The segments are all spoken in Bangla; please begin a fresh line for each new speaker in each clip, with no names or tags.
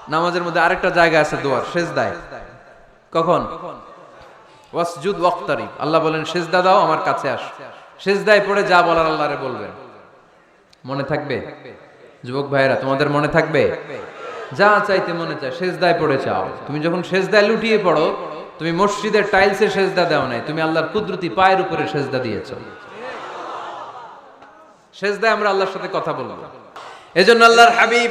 নামাজের মধ্যে আরেকটা জায়গা আছে দোয়ার, সেজদায়। কখন? ওয়াসজুদ ওয়াক্তারি আল্লাহ বলেন দাও, আমার কাছে আস। পড়ে যা বলার বলবেন। মনে থাকবে? যুবক ভাইয়েরা, তোমাদের মনে থাকবে? যা চাইতে মনে চায় পড়ে চাও তুমি যখন লুটিয়ে পড়ো, তুমি মসজিদের টাইলসে সেজদা দাও নাই, তুমি আল্লাহর কুদরতি পায়ের উপরে সেজদা দিয়েছ। সেজদায় আমরা আল্লাহর সাথে কথা বলব। এজন্য আল্লাহর হাবিব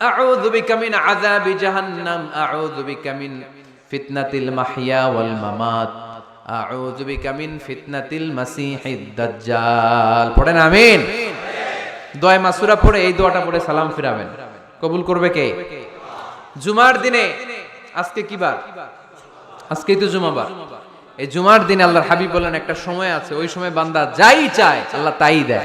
আউযু বিকা মিন আযাবি জাহান্নাম, আউযু বিকা মিন ফিতনাতিল মাহইয়া ওয়াল মামাত, আউযু বিকা মিন ফিতনাতিল মাসিহিদ পড়েন আমিন। দোয়া মাসুরা পড়ে, এই দোয়াটা পড়ে সালাম ফিরাবেন। কবুল করবে কে? জুমার দিনে, আজকে কি বার? আজকেই তো জুমাবার। এই জুমার দিনে আল্লাহর হাবিব বলেন, একটা সময় আছে, ওই সময় বান্দা যাই চায়, আল্লাহ তাই দেয়।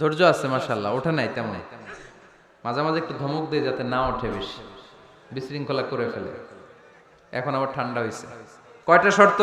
ধৈর্য আছে মাশাল্লাহ ওঠে নাই তেমন। মাঝে মাঝে একটু ধমক দিয়ে যাতে না ওঠে বেশি। বিশৃঙ্খলা করে ফেলে। এখন আবার ঠান্ডা হয়েছে কয়টা শর্ত?